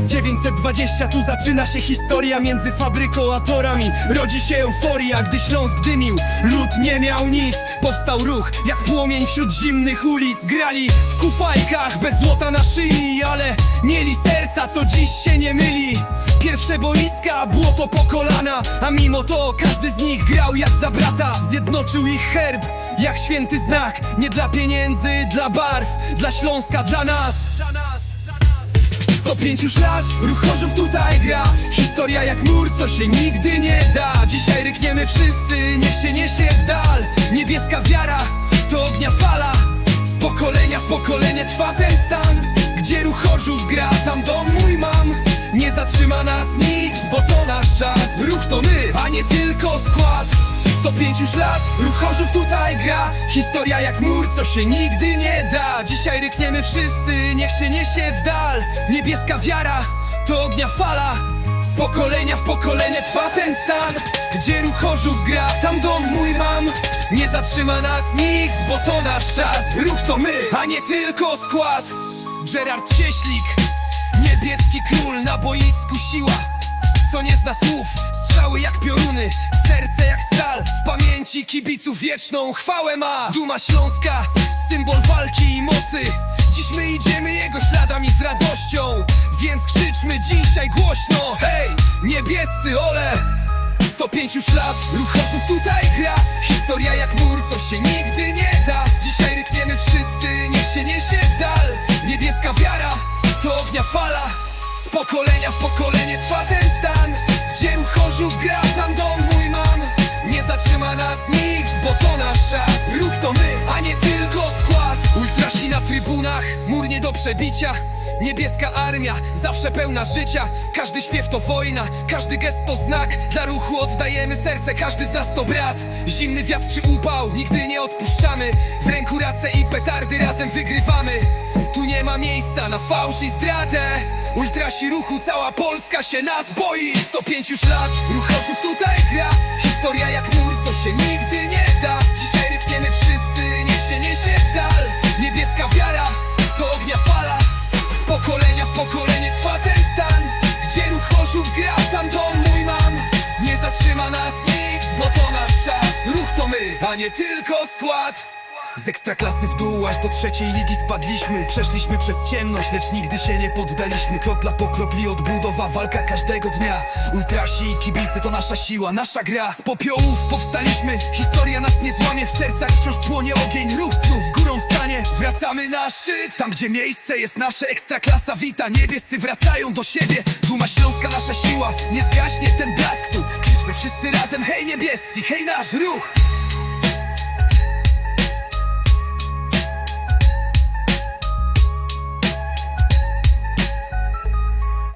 1920 tu zaczyna się historia między fabryką a torami. Rodzi się euforia, gdy Śląsk dymił. Lud nie miał nic, powstał ruch jak płomień wśród zimnych ulic. Grali w kufajkach bez złota na szyi, ale mieli serca, co dziś się nie myli. Pierwsze boiska, błoto po kolana A mimo to każdy z nich grał jak za brata. Zjednoczył ich herb, jak święty znak. Nie dla pieniędzy, dla barw Dla Śląska, dla nas 105 już lat, ruch Chorzów tutaj gra. Historia jak mur, co się nigdy nie da. Dzisiaj rykniemy wszyscy, niech się niesie w dal. Niebieska wiara, to ognia fala. Z pokolenia w pokolenie trwa ten stan. Gdzie ruch Chorzów gra, tam dom mój mam. Nie zatrzyma nas nikt, bo to nasz czas. Ruch to my, a nie tylko skład 105 już lat, ruch Chorzów tutaj gra. Historia jak mur, co się nigdy nie da. Dzisiaj rykniemy wszyscy, niech się niesie w dal. Niebieska wiara, to ognia fala. Z pokolenia w pokolenie trwa ten stan. Gdzie ruch Chorzów gra, tam dom mój mam. Nie zatrzyma nas nikt, bo to nasz czas. Ruch to my, a nie tylko skład. Gerard Cieślik, niebieski król na boisku siła. Co nie zna słów Strzały jak pioruny, pamięci kibiców wieczną chwałę ma. Duma Śląska, symbol walki i mocy. Dziś my idziemy jego śladami z radością. Więc krzyczmy dzisiaj głośno. Hej, niebiescy ole! 105 już lat, ruch Chorzów tutaj gra. Historia jak mur, co się nigdy nie da. Dzisiaj rykniemy wszyscy, niech się niesie w dal. Niebieska wiara, to ognia fala. Z pokolenia w pokolenie trwa ten stan. Gdzie ruch Chorzów gra, tam dom zatrzyma nas nikt, bo to nasz czas. Ruch to my, a nie tylko skład. Ultrasi na trybunach, mur nie do przebicia. Niebieska armia, zawsze pełna życia. Każdy śpiew to wojna, każdy gest to znak. Dla ruchu oddajemy serce, każdy z nas to brat. Zimny wiatr czy upał, nigdy nie odpuszczamy. W ręku race i petardy, razem wygrywamy. Tu nie ma miejsca na fałsz i zdradę. Ultrasi ruchu, cała Polska się nas boi. 105 już lat, ruch Chorzów tutaj a nie tylko skład. Z ekstraklasy w dół, aż do trzeciej ligi spadliśmy. Przeszliśmy przez ciemność, lecz nigdy się nie poddaliśmy. Kropla po kropli odbudowa, walka każdego dnia. Ultrasi i kibice to nasza siła, nasza gra. Z popiołów powstaliśmy, historia nas nie złamie. W sercach wciąż płonie ogień, ruch znów górą stanie. Wracamy na szczyt, tam gdzie miejsce jest nasze Ekstraklasa wita, niebiescy wracają do siebie. Duma Śląska nasza siła, nie zgaśnie ten blask tu. Krzyczmy wszyscy razem, hej niebiescy, hej nasz ruch